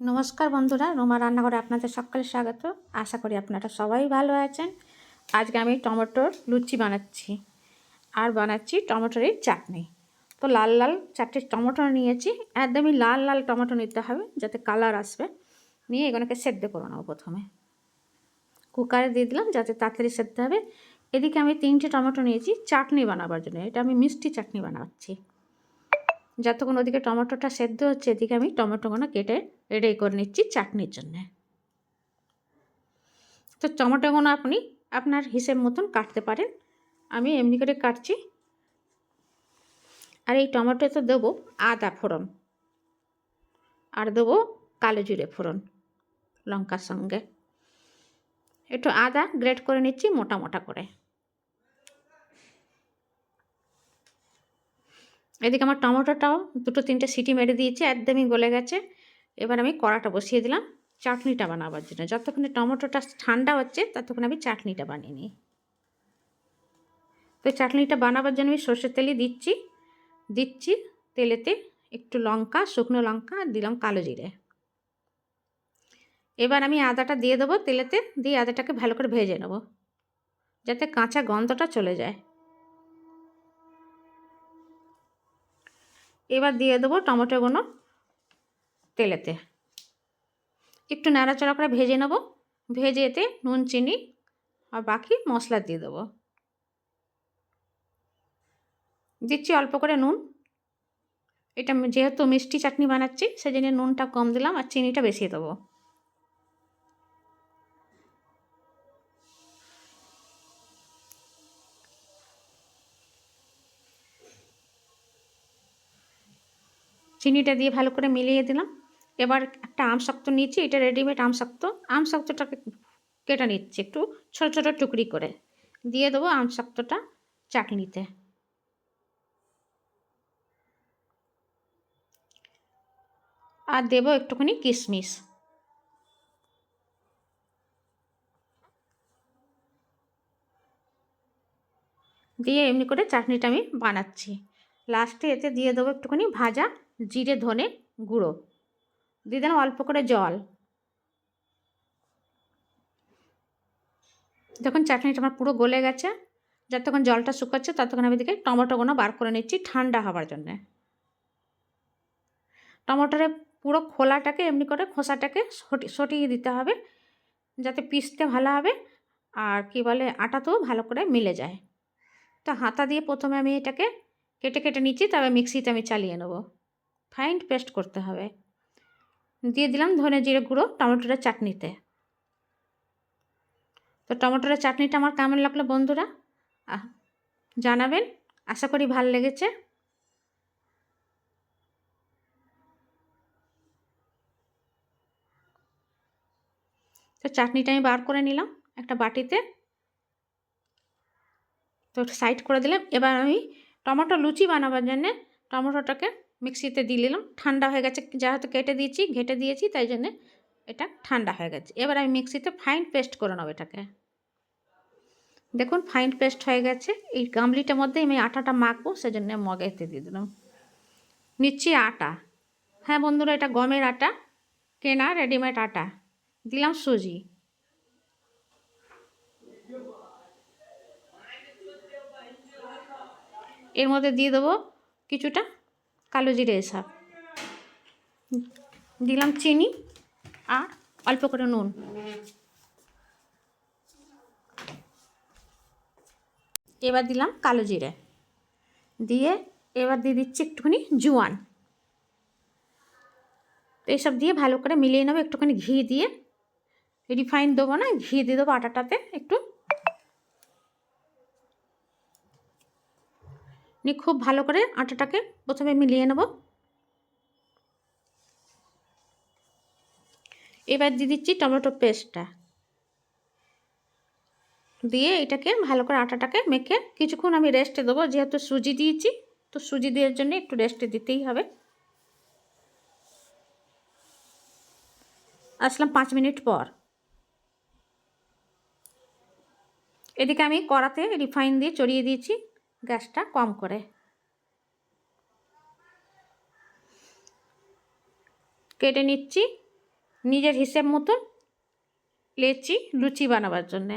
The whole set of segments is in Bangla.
নমস্কার বন্ধুরা, রোমা রান্নাঘরে আপনাদের সকলে স্বাগত। আশা করি আপনারা সবাই ভালো আছেন। আজকে আমি টমেটোর লুচি বানাচ্ছি। আর বানাচ্ছি টমেটোরের চাটনি। তো লাল লাল চারটে টমেটো নিয়েছি। একদমই লাল লাল টমেটো নিতে হবে, যাতে কালার আসবে। নিয়ে এগুলোকে সেদ্ধ করে নেব প্রথমে। কুকারে দিয়ে দিলাম, যাতে তাড়াতাড়ি সেদ্ধ হবে। এদিকে আমি তিনটে টমেটো নিয়েছি চাটনি বানাবার জন্য। এটা আমি মিষ্টি চাটনি বানাচ্ছি। যতক্ষণ ওদিকে টমেটোটা সেদ্ধ হচ্ছে, এদিকে আমি টমেটোগুলো কেটে রেডি করে নিচ্ছি চাটনির জন্যে। তো টমেটোগুলো আপনি আপনার হিসেব মতন কাটতে পারেন। আমি এমনি করে কাটছি। আর এই টমেটোতে দেবো আদা ফোড়ন। আর দেবো কালো জিরে ফোড়ন লঙ্কার সঙ্গে। একটু আদা গ্রেট করে নিচ্ছি মোটা মোটা করে। এদিকে আমার টমেটোটাও দুটো তিনটে সিটি মেরে দিয়েছে, একদমই গলে গেছে। এবার আমি কড়াটা বসিয়ে দিলাম। চাটনিটা বানাবার জন্য। যতক্ষণে টমেটোটা ঠান্ডা হচ্ছে, ততক্ষণ আমি চাটনিটা বানিয়ে নিই। তো চাটনিটা বানাবার জন্য আমি সর্ষের তেলই দিচ্ছি। দিচ্ছি তেলেতে একটু লঙ্কা, শুকনো লঙ্কা আর দিলাম কালো জিরে। এবার আমি আদাটা দিয়ে দেবো তেলেতে। দিয়ে আদাটাকে ভালো করে ভেজে নেব। যাতে কাঁচা গন্ধটা চলে যায়। এবার দিয়ে দেবো টমেটোগুলো তেলেতে। একটু নাড়াচাড়া করে ভেজে নেব। ভেজে এতে নুন, চিনি আর বাকি মশলা দিয়ে দেবো। দিচ্ছি অল্প করে নুন। এটা যেহেতু মিষ্টি চাটনি বানাচ্ছি, সেজন্য নুনটা কম দিলাম আর চিনিটা বেশি দেবো। চিনিটা দিয়ে ভালো করে মিলিয়ে দিলাম। এবার একটা আম শক্ত নিয়েছি, এটা রেডিমেড আম শক্ত। আম শক্তটাকে কেটে নিচ্ছি একটু ছোটো ছোটো টুকরি করে। দিয়ে দেবো আম শক্তটা চাটনিতে। আর দেবো একটুখানি কিশমিশ। দিয়ে এমনি করে চাটনিটা আমি বানাচ্ছি। লাস্টে এতে দিয়ে দেবো একটুখানি ভাজা জিরে ধনে গুঁড়ো। দিয়ে দিলাম অল্প করে জল। যখন চাটনিটা আমার পুরো গলে গেছে, যতক্ষণ জলটা শুকাচ্ছে ততক্ষণ আমি দিকে টমেটোগুলো বার করে নিচ্ছি ঠান্ডা হওয়ার জন্যে। টমেটোরে পুরো খোলাটাকে এমনি করে খোসাটাকে সটিয়ে দিতে হবে, যাতে পিসতে ভালো হবে আর কি বলে আটাতেও ভালো করে মিলে যায়। তো হাতা দিয়ে প্রথমে আমি এটাকে কেটে কেটে নিচ্ছি, তবে মিক্সিতে আমি চালিয়ে নেব। ফাইন পেস্ট করতে হবে। দিয়ে দিলাম ধনে জিরে গুঁড়ো টমেটোর চাটনিতে। তো টমেটোর চাটনিটা আমার কেমন লাগল বন্ধুরা? জানাবেন। আশা করি ভালো লেগেছে। তো চাটনিটা আমি বার করে নিলাম একটা বাটিতে। তো সাইড করে দিলাম। এবার আমি টমেটো লুচি বানাবার জন্যে টমেটোটাকে মিক্সিতে দিয়ে নিলাম ঠান্ডা হয়ে গেছে। যেহেতু কেটে দিয়েছি, ঘেটে দিয়েছি, তাই জন্যে এটা ঠান্ডা হয়ে গেছে। এবার আমি মিক্সিতে ফাইন পেস্ট করে নেব এটাকে। দেখুন ফাইন পেস্ট হয়ে গেছে। এই গামলিটার মধ্যে আমি আটাটা মাখবো, সেজন্য মগেতে দিয়ে দিলাম। নিচ্ছি আটা। হ্যাঁ বন্ধুরা, এটা গমের আটা, কেনা রেডিমেড আটা। দিলাম সুজি। এর মধ্যে দিয়ে দেবো কিছুটা কালো জিরে এসব। দিলাম চিনি আর অল্প করে নুন। এবার দিলাম কালো জিরে। দিয়ে এবার দিয়ে দিচ্ছি একটুখানি জোয়ান। তো এইসব দিয়ে ভালো করে মিলিয়ে নেব, একটুখানি ঘি দিয়ে। রিফাইন দেবো না, ঘি দিয়ে দেবো আটাটাতে একটু। নিয়ে খুব ভালো করে আটাটাকে প্রথমে মিলিয়ে নেব। এবার দিয়ে দিচ্ছি টমেটো পেস্টটা। দিয়ে এটাকে ভালো করে আটাটাকে মেখে কিছুক্ষণ আমি রেস্টে দেবো। যেহেতু সুজি দিয়েছি, তো সুজি দেওয়ার জন্য একটু রেস্টে দিতেই হবে। আসলাম পাঁচ মিনিট পর। এদিকে আমি কড়াতে রিফাইন দিয়ে চড়িয়ে দিয়েছি। গ্যাসটা কম করে। কেটে নিচ্ছি নিজের হিসেব মতো লেচি, লুচি বানাবার জন্যে।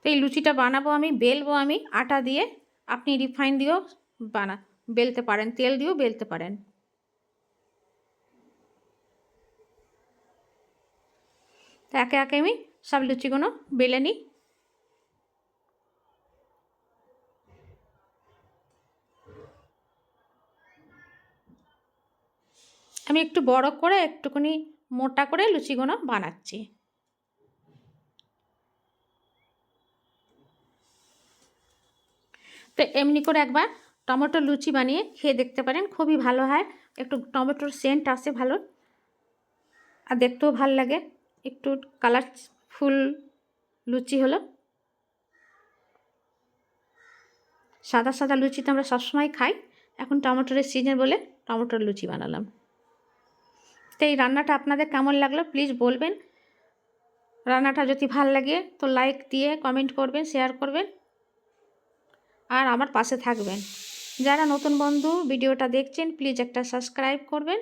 তো এই লুচিটা বানাবো আমি, বেলবো আমি, আটা দিয়ে। আপনি রিফাইন দিয়েও বানা, বেলতে পারেন, তেল দিয়েও বেলতে পারেন। তো একে একে আমি সব লুচিগুলো বেলে নিই। আমি একটু বড় করে একটুখানি মোটা করে লুচিগুলো বানাচ্ছি। তো এমনি করে একবার টমেটো লুচি বানিয়ে খেয়ে দেখতে পারেন, খুবই ভালো হয়। একটু টমেটোর সেন্ট আসে ভালো। আর দেখতেও ভালো লাগে। একটু কালারফুল লুচি হলো। সাদা সাদা লুচি তো আমরা সবসময় খাই। এখন টমেটোরের সিজন বলে টমেটোর লুচি বানালাম। তো এই রান্নাটা আপনাদের কেমন লাগল প্লিজ বলবেন। রান্নাটা যদি ভালো লাগে তো লাইক দিয়ে কমেন্ট করবেন শেয়ার করবেন। আর আমার পাশে থাকবেন। যারা নতুন বন্ধু ভিডিওটা দেখছেন প্লিজ একটা সাবস্ক্রাইব করবেন।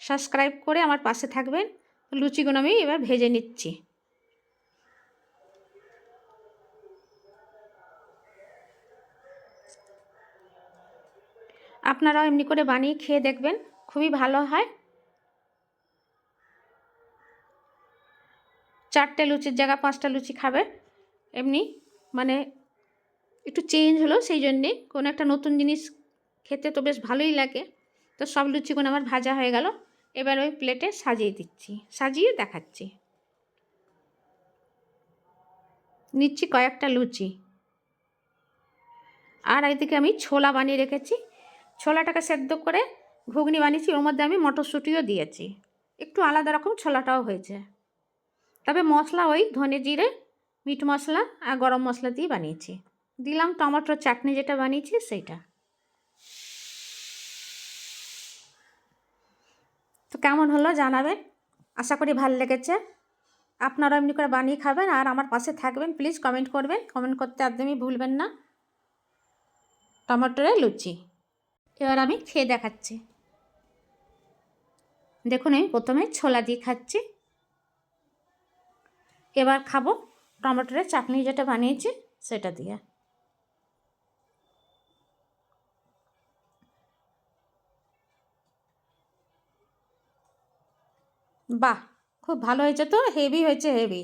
সাবস্ক্রাইব করে আমার পাশে থাকবেন। লুচিগুলো আমি এবার ভেজে নিচ্ছি। আপনারাও এমনি করে বানিয়ে খেয়ে দেখবেন। খুবই ভালো হয়। চারটে লুচির জায়গা, পাঁচটা লুচি খাবে। এমনি মানে একটু চেঞ্জ হলো সেই জন্যে। কোনো একটা নতুন জিনিস খেতে তো বেশ ভালোই লাগে। তো সব লুচিগুলো আমার ভাজা হয়ে গেল। এবার ওই প্লেটে সাজিয়ে দিচ্ছি। সাজিয়ে দেখাচ্ছি। নিচ্ছি কয়েকটা লুচি। আর এইদিকে আমি ছোলা বানিয়ে রেখেছি। ছোলাটাকে সেদ্ধ করে ঘুগনি বানিয়েছি। ওর মধ্যে আমি মটরশুঁটিও দিয়েছি। একটু আলাদা রকম ছোলাটাও হয়েছে। তবে মশলা ওই ধনে জিরে, মিট মশলা আর গরম মশলা দিয়ে বানিয়েছি। দিলাম টমেটোর চাটনি যেটা বানিয়েছি সেইটা। তো কেমন হলো জানাবেন? আশা করি ভালো লেগেছে। আপনারা এমনি করে বানিয়ে খাবেন আর আমার পাশে থাকবেন। প্লিজ কমেন্ট করবেন। কমেন্ট করতে একদমই ভুলবেন না। টমেটোরে লুচি। এবার আমি খেয়ে দেখাচ্ছি। দেখুন আমি প্রথমে ছোলা দিয়ে খাচ্ছি। এবার খাব টমেটোরের চাটনি যেটা বানিয়েছি সেটা দিয়ে। বাহ, খুব ভালো হয়েছে তো, হেভি হয়েছে, হেভি।